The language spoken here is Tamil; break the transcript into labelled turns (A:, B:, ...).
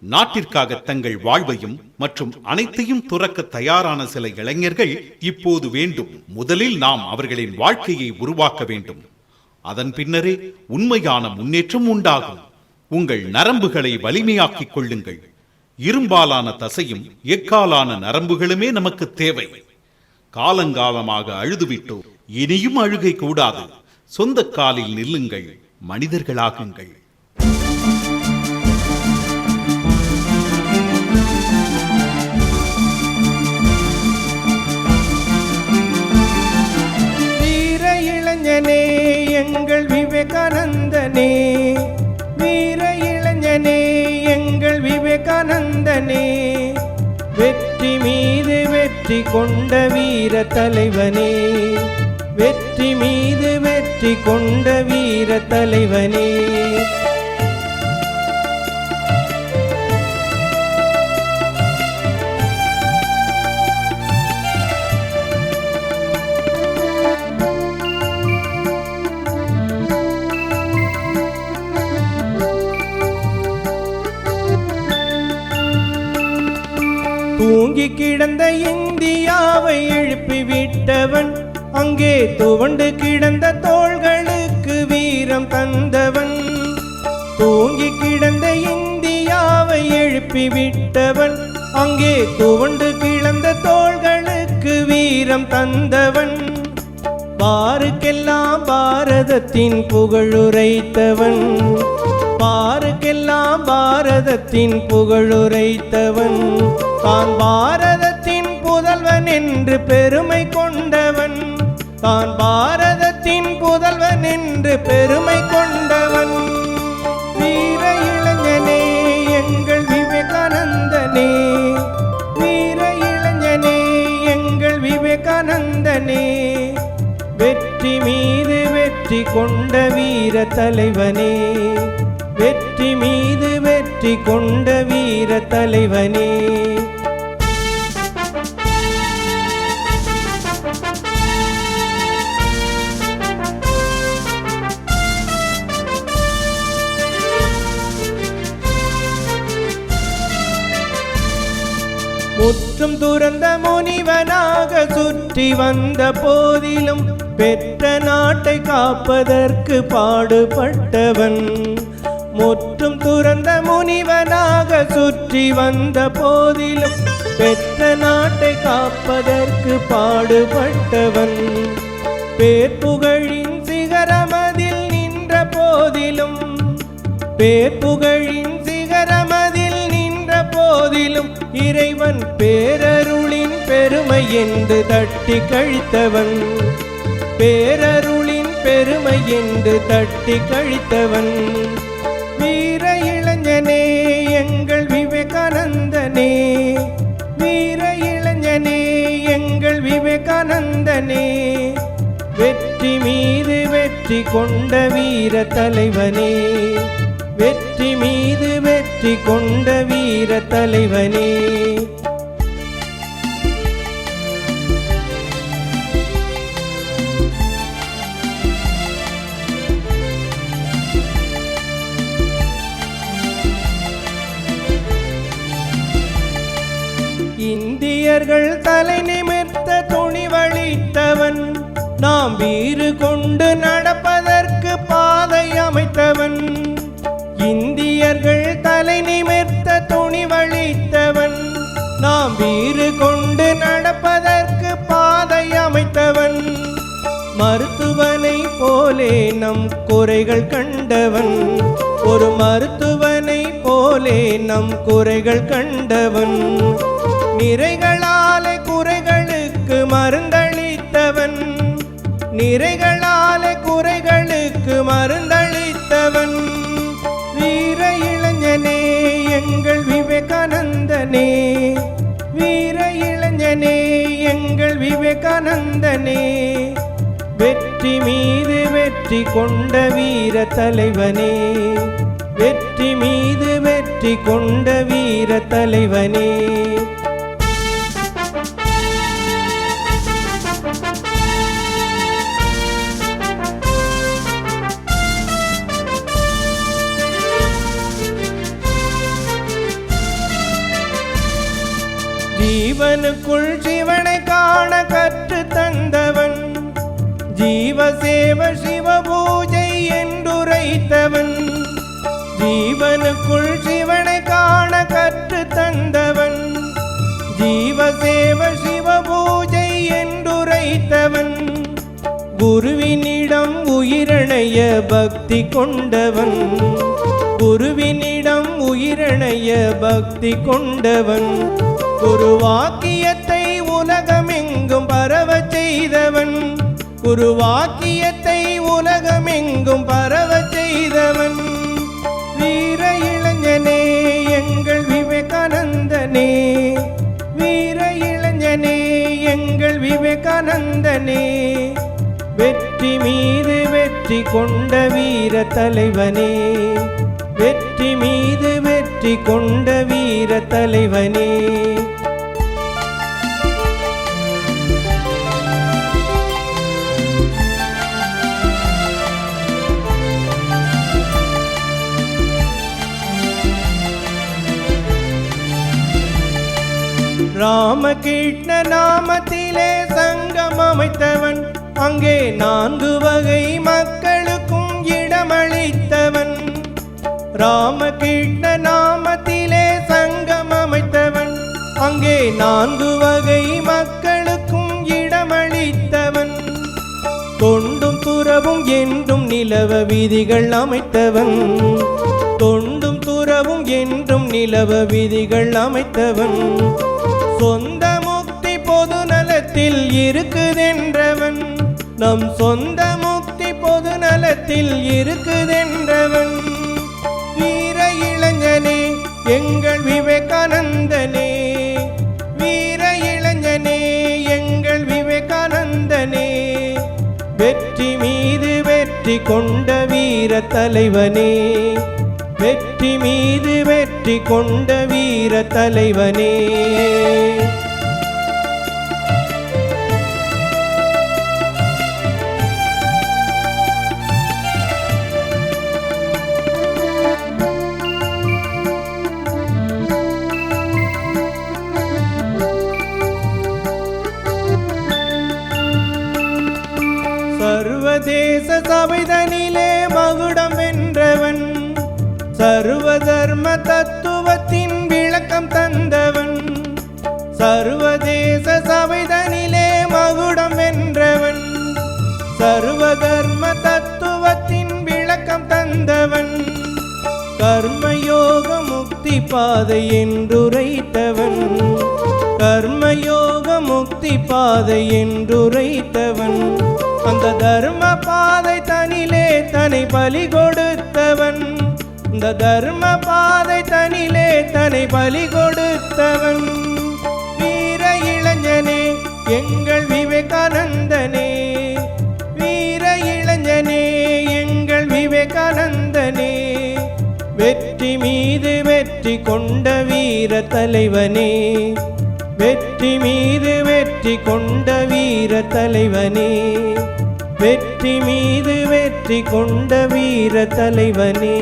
A: நாட்டிற்காக தங்கள் வாழ்வையும் மற்றும் அனைத்தையும் துறக்க தயாரான சில இளைஞர்கள் இப்போது வேண்டும். முதலில் நாம் அவர்களின் வாழ்க்கையை உருவாக்க வேண்டும். அதன் பின்னரே உண்மையான முன்னேற்றம் உண்டாகும். உங்கள் நரம்புகளை வலிமையாக்கிக் கொள்ளுங்கள். இரும்பாலான தசையும் எக்காலான நரம்புகளுமே நமக்கு தேவை. காலங்காலமாக அழுதுவிட்டோம் இனியும் அழுகை கூடாது. சொந்த காலில் நில்லுங்கள். மனிதர்களாகுங்கள்.
B: விவேகானந்தனே வீர இளைஞனே எங்கள் விவேகானந்தனே. வெற்றி மீது வெற்றி கொண்ட வீர தலைவனே. வெற்றி மீது வெற்றி கொண்ட வீர தலைவனே. தூங்கி கிடந்த இந்தியாவை எழுப்பி விட்டவன் அங்கே துவண்டு கிடந்த தோள்களுக்கு வீரம் தந்தவன். தூங்கி கிடந்த இந்தியாவை எழுப்பி விட்டவன் அங்கே துவண்டு கிடந்த தோள்களுக்கு வீரம் தந்தவன். பாருக்கெல்லாம் பாரதத்தின் புகழுரைத்தவன். பாருக்கெல்லாம் பாரதத்தின் புகழுரைத்தவன். தான் பாரதத்தின் புதல்வன் என்று பெருமை கொண்டவன். தான் பாரதத்தின் புதல்வன் என்று பெருமை கொண்டவன். வீர இளைஞனே எங்கள் விவேகானந்தனே. வீர இளைஞனே எங்கள் விவேகானந்தனே. வெற்றி மீது வெற்றி கொண்ட வீர தலைவனே. வெற்றி மீது வெற்றி கொண்ட வீர தலைவனே. முற்றும் துறந்த முனிவனாக சுற்றி வந்த போதிலும் பெற்ற நாட்டை காப்பதற்கு பாடுபட்டவன். முற்றும் துறந்த முனிவனாக சுற்றி வந்த போதிலும் பெற்ற நாட்டை காப்பதற்கு பாடுபட்டவன். பேர்புகழின் சிகரமதில் நின்ற போதிலும் பேர்புகழின் சிகரமதில் நின்ற போதிலும் இறைவன் பேரருளின் பெருமை என்று தட்டி கழித்தவன். பேரருளின் பெருமை என்று தட்டி கழித்தவன். விவேகானந்தனே வெற்றி மீது வெற்றி கொண்ட வீர தலைவனே. வெற்றி மீது வெற்றி கொண்ட வீர தலைவனே. இந்தியர்கள் தலை நாம் வீறு கொண்டு நடப்பதற்கு பாதை அமைத்தவன். இந்தியர்கள் தலை நிமிர்த்த துணிவளித்தவன் நாம் வீறு கொண்டு நடப்பதற்கு பாதை அமைத்தவன். மருத்துவனை போலே நம் குறைகள் கண்டவன். ஒரு மருத்துவனை போலே நம் குறைகள் கண்டவன். நிறைகளாலே குறைகளுக்கு மருந்து நிறைகளாலே குறைகளுக்கு மருந்தளித்தவன். வீர இளைஞனே எங்கள் விவேகானந்தனே. வீர இளைஞனே எங்கள் விவேகானந்தனே. வெற்றி மீது வெற்றி கொண்ட வீர தலைவனே. வெற்றி மீது வெற்றி கொண்ட வீர தலைவனே. ஜீவனுக்குள் சிவனை காண கற்று தந்தவன். ஜீவசேவ சிவ பூஜை என்றுரைத்தவன். ஜீவனுக்குள் சிவனை காண கற்று தந்தவன். ஜீவசேவ சிவ பூஜை என்றுரைத்தவன். குருவினிடம் உயிரணைய பக்தி கொண்டவன். குருவினிடம் உயிரணைய பக்தி கொண்டவன். குருவாக்கியத்தை உலகமெங்கும் பரவ செய்தவன். குருவாக்கியத்தை உலகமெங்கும் பரவ செய்தவன். வீர இளைஞனே எங்கள் விவேகானந்தனே. வீர இளைஞனே எங்கள் விவேகானந்தனே. வெற்றி மீது வெற்றி கொண்ட வீர தலைவனே. வெற்றி மீது வெற்றி கொண்ட வீர தலைவனே. ராமகிருஷ்ண நாமத்திலே சங்கம் அமைத்தவன் அங்கே நான்கு வகை மக்களுக்கும் இடமளித்தவன். ராமகிருஷ்ண நாமத்திலே சங்கம் அமைத்தவன். அங்கே நான்கு வகை மக்களுக்கும் இடமளித்தவன். தொண்டும் துறவும் என்றும் நிலவ விதிகள் அமைத்தவன். தொண்டும் துறவும் என்றும் நிலவ விதிகள் அமைத்தவன். சொந்த முக்தி பொது நலத்தில் இருக்குதென்றவன். நம் சொந்த முக்தி பொது நலத்தில் இருக்குதென்றவன். எங்கள் விவேகானந்தனே வீர இளைஞனே எங்கள் விவேகானந்தனே வெற்றி மீது வெற்றி கொண்ட வீர தலைவனே வெற்றி மீது வெற்றி கொண்ட வீர தலைவனே. சபைதனிலே மகுடம் வென்றவன் சர்வ தர்ம தத்துவத்தின் விளக்கம் தந்தவன் சர்வதேச சபைதனிலே மகுடம் வென்றவன் சர்வ தர்ம தத்துவத்தின் விளக்கம் தந்தவன் கர்மயோக முக்தி பாதை என்றுரைத்தவன் கர்மயோக முக்தி பாதை என்றுரைத்தவன் அந்த தர்ம பாதை தனிலே தன்னை பலி கொடுத்தவன். இந்த தர்ம பாதை தனிலே தன்னை பலி கொடுத்தவன். வீர இளைஞனே எங்கள் விவேகானந்தனே. வீர இளைஞனே எங்கள் விவேகானந்தனே. வெற்றி மீது வெற்றி கொண்ட வீர தலைவனே. வெற்றி மீது வெற்றி கொண்ட வீர தலைவனே. வெற்றி மீது வெற்றி கொண்ட வீர தலைவனே.